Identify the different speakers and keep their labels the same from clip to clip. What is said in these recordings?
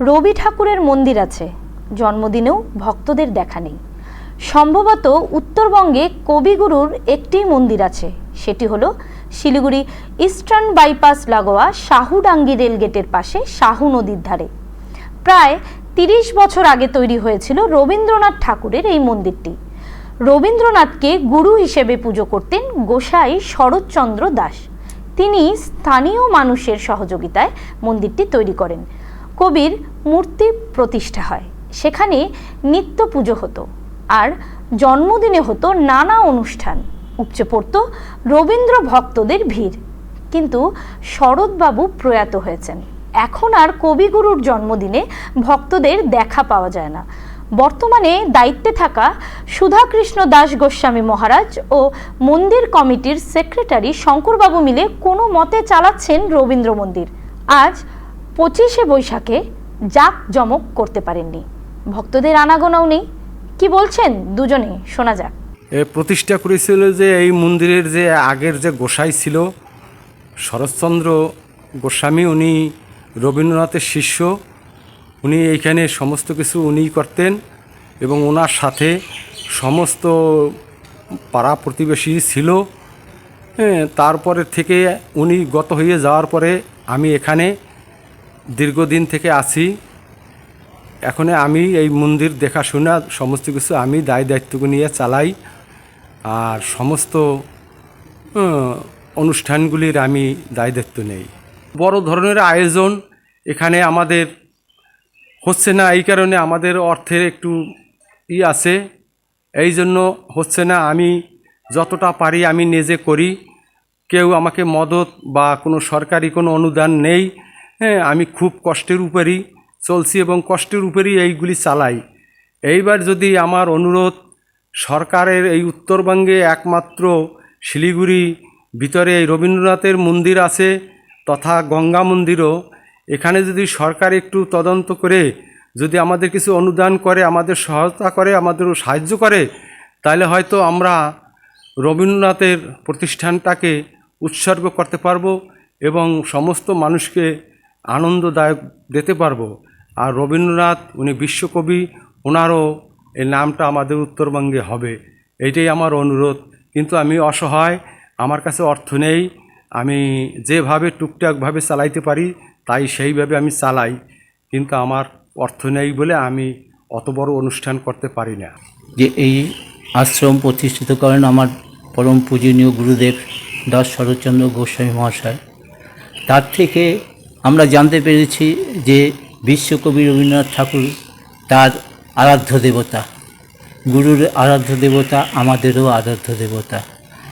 Speaker 1: রবি ঠাকুরের মন্দির আছে। জন্মদিনেও ভক্তদের দেখা নেই। সম্ভবত উত্তরবঙ্গে কবিগুরুর একটি মন্দির আছে। সেটি হলো শিলিগুড়ি ইস্টার্ন বাইপাস লাগোয়া শাহুডাঙ্গি রেলগেটের পাশে শাহু নদীর ধারে। প্রায় তিরিশ বছর আগে তৈরি হয়েছিল রবীন্দ্রনাথ ঠাকুরের এই মন্দিরটি। রবীন্দ্রনাথকে গুরু হিসেবে পুজো করতেন গোসাই শরৎচন্দ্র দাস। তিনি স্থানীয় মানুষের সহযোগিতায় মন্দিরটি তৈরি করেন। কবির মূর্তি প্রতিষ্ঠা হয়। সেখানে নিত্য পুজো হতো আর জন্মদিনে হতো নানা অনুষ্ঠান। উপচে পড়ত রবীন্দ্র ভক্তদের ভিড়। কিন্তু শরৎবাবু প্রয়াত হয়েছেন। এখন আর কবিগুরুর জন্মদিনে ভক্তদের দেখা পাওয়া যায় না। বর্তমানে দায়িত্বে থাকা সুধাকৃষ্ণ দাস গোস্বামী মহারাজ ও মন্দির কমিটির সেক্রেটারি শঙ্করবাবু মিলে কোনো মতে চালাচ্ছেন রবীন্দ্র মন্দির। আজ পঁচিশে বৈশাখে জাক জমক করতে পারেননি। ভক্তদের আনাগোনাও নেই। কি বলছেন দুজনে? শোনা যাক।
Speaker 2: প্রতিষ্ঠা করেছিল যে এই মন্দিরের যে আগের যে গোসাই ছিল, শরৎচন্দ্র গোস্বামী, উনি রবীন্দ্রনাথের শিষ্য, উনি এইখানে সমস্ত কিছু উনিই করতেন এবং ওনার সাথে সমস্ত পাড়া প্রতিবেশী ছিল। তারপরে থেকে উনি গত হয়ে যাওয়ার পরে আমি এখানে দীর্ঘদিন থেকে আছি। এখন আমি এই মন্দির দেখাশোনা, সমস্ত কিছু আমি দায় দায়িত্ব নিয়ে চালাই। আর সমস্ত অনুষ্ঠানগুলির আমি দায় দায়িত্ব নেই। বড় ধরনের আয়োজন এখানে আমাদের হচ্ছে না, এই কারণে আমাদের অর্থের একটু ই আছে। এই জন্য হচ্ছে না, আমি যতটা পারি আমি নিজে করি। কেউ আমাকে মদত বা কোনো সরকারি কোনো অনুদান নেই। হ্যাঁ আমি খুব কষ্টের উপরই চলছি এবং কষ্টের উপরই এইগুলি চালাই। এইবার যদি আমার অনুরোধ, সরকারের এই উত্তরবঙ্গে একমাত্র শিলিগুড়ি, ভিতরে এই রবীন্দ্রনাথের মন্দির আছে তথা গঙ্গা মন্দিরও, এখানে যদি সরকার একটু তদন্ত করে, যদি আমাদের কিছু অনুদান করে, আমাদের সহায়তা করে, আমাদেরও সাহায্য করে, তাহলে হয়তো আমরা রবীন্দ্রনাথের প্রতিষ্ঠানটাকে উৎসর্গ করতে পারব এবং সমস্ত মানুষকে আনন্দদায়ক দিতে পারব। আর রবীন্দ্রনাথ, উনি বিশ্বকবি, ওনারও এই নামটা আমাদের উত্তরবঙ্গে হবে। এইটাই আমার অনুরোধ। কিন্তু আমি অসহায়, আমার কাছে অর্থ নেই। আমি যেভাবে টুকটাকভাবে চালাইতে পারি, তাই সেইভাবে আমি চালাই। কিন্তু আমার অর্থ নেই বলে আমি অত বড় অনুষ্ঠান করতে পারি না।
Speaker 3: যে এই আশ্রম প্রতিষ্ঠিত করেন আমার পরম পূজনীয় গুরুদেব দাস শরৎচন্দ্র গোস্বামী মহাশয়, তার থেকে আমরা জানতে পেরেছি যে বিশ্বকবি রবীন্দ্রনাথ ঠাকুর তার আরাধ্য দেবতা। গুরুর আরাধ্য দেবতা, আমাদেরও আরাধ্য দেবতা।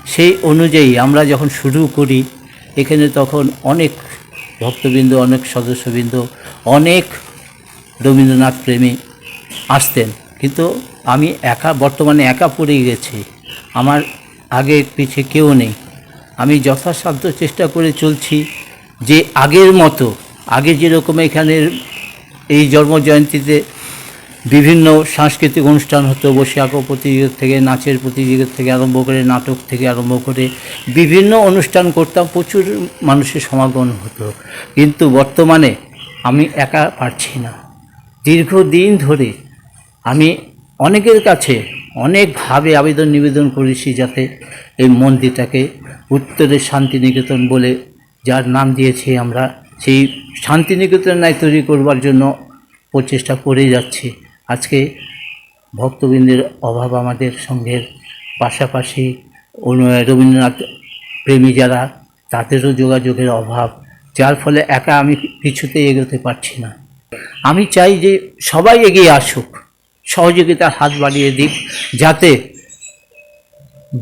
Speaker 3: সেই অনুযায়ী আমরা যখন শুরু করি, এখানে তখন অনেক ভক্তবৃন্দ, অনেক সদস্যবৃন্দ, অনেক রবীন্দ্রনাথ প্রেমী আসতেন। কিন্তু আমি একা, বর্তমানে একা পড়ে গেছি। আমার আগে পিছে কেউ নেই। আমি যথাসাধ্য চেষ্টা করে চলছি। যে আগের মতো, আগে যেরকম এখানের এই জন্মজয়ন্তীতে বিভিন্ন সাংস্কৃতিক অনুষ্ঠান হতো বসে আঁকো প্রতিযোগিতা থেকে, নাচের প্রতিযোগিতা থেকে আরম্ভ করে, নাটক থেকে আরম্ভ করে, বিভিন্ন অনুষ্ঠান করতাম, প্রচুর মানুষের সমাগম হতো। কিন্তু বর্তমানে আমি একা পারছি না। দীর্ঘদিন ধরে আমি অনেকের কাছে অনেকভাবে আবেদন নিবেদন করেছি যাতে এই মন্দিরটাকে উত্তরের শান্তিনিকেতন বলে যার নাম দিয়েছি আমরা, সেই শান্তিনিকেতন ন্যায় তৈরি করবার জন্য প্রচেষ্টা করে যাচ্ছি। আজকে ভক্তবৃন্দের অভাব আমাদের সঙ্গে পাশাপাশি রবীন্দ্রনাথ প্রেমী যারা, তাদেরও যোগাযোগের অভাব, যার ফলে একা আমি কিছুতে এগোতে পারছি না। আমি চাই যে সবাই এগিয়ে আসুক, সহযোগিতার হাত বাড়িয়ে দিক, যাতে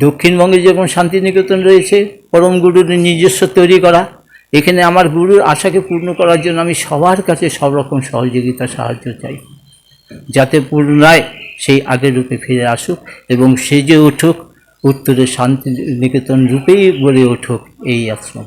Speaker 3: দক্ষিণবঙ্গে যেরকম শান্তিনিকেতন রয়েছে, পরম গুরুর নিজস্ব তৈরি করা, এখানে আমার গুরুর আশাকে পূর্ণ করার জন্য আমি সবার কাছে সব রকম সহযোগিতা সাহায্য চাই। যাতে পুনরায় সেই আগের রূপে ফিরে আসুক এবং সে যে উঠুক, উত্তরে শান্তিনিকেতন রূপেই গড়ে উঠুক এই আশ্রম।